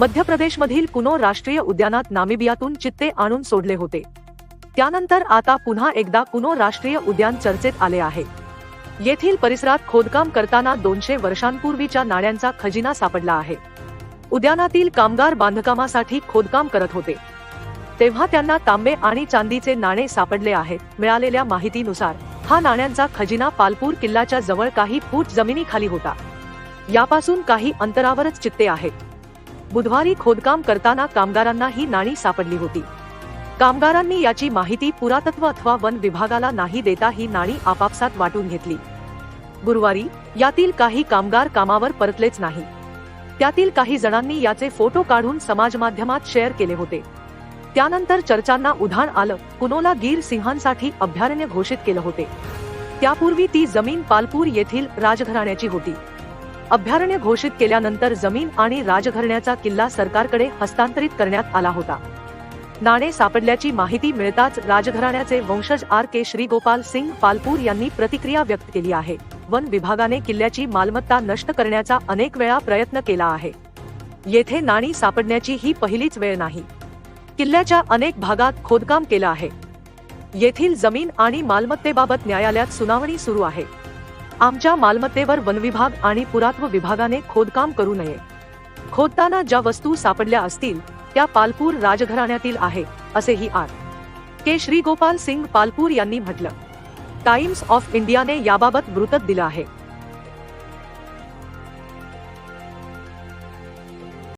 मध्य प्रदेशमधील कुनो राष्ट्रीय उद्यानात नामिबियातून चित्ते आणून सोडले होते. त्यानंतर आता पुन्हा एकदा कुनो राष्ट्रीय उद्यान चर्चेत आले आहे. येथील परिसरात खोदकाम करताना दोनशे वर्षांपूर्वीच्या नाण्यांचा खजिना सापडला आहे. उद्यानातील कामगार बांधकामासाठी खोदकाम करत होते. तेव्हा त्यांना तांबे आणि चांदीचे नाणे सापडले आहेत. मिळालेल्या माहितीनुसार हा नाण्यांचा खजिना पालपूर किल्ल्याच्या जवळ काही फूट जमिनीखाली होता. यापासून काही अंतरावरच चित्ते आहेत. बुधवारी खोदकाम करताना कामगारांना ही नाणी सापडली होती. कामगारांनी याची माहिती पुरातत्व अथवा वन विभागाला नाही देता ही नाणी आपापसात वाटून घेतली. गुरुवारी यातील काही कामगार कामावर परतलेच नाही. त्यातील काही जणांनी याचे फोटो काढून समाज माध्यमात शेअर केले होते. त्यानंतर चर्चांना उधाण आलं कुनोला गीर सिंहांसाठी अभयारण्य घोषित केलं होते. त्यापूर्वी ती जमीन पालपूर येथील राजघराण्याची होती. अभयारण्य घोषित केल्यानंतर जमीन आणि राजघराण्याचा किल्ला सरकारकडे हस्तांतरित करण्यात आला होता. नाणे सापडल्याची माहिती मिळताच राजघराण्याचे वंशज आर के श्रीगोपाल सिंग पालपूर यांनी प्रतिक्रिया व्यक्त केली आहे. वन विभागाने किल्ल्याची मालमत्ता नष्ट करण्याचा अनेक वेळा प्रयत्न केला आहे. येथे नाणी सापडण्याची ही पहिलीच वेळ नाही. किल्ल्याच्या अनेक भागात खोदकाम केलं आहे. येथील जमीन आणि मालमत्तेबाबत न्यायालयात सुनावणी सुरू आहे. आमच्या मालमत्तेवर वनविभाग आणि पुरात्व विभागाने खोदकाम करू नये. खोदताना ज्या वस्तू सापडल्या असतील त्या पालपूर राजघराण्यातील आहे असेही आर. के. श्रीगोपाल सिंग पालपूर यांनी म्हटलं. टाइम्स ऑफ इंडियाने याबाबत वृत्त दिलं आहे.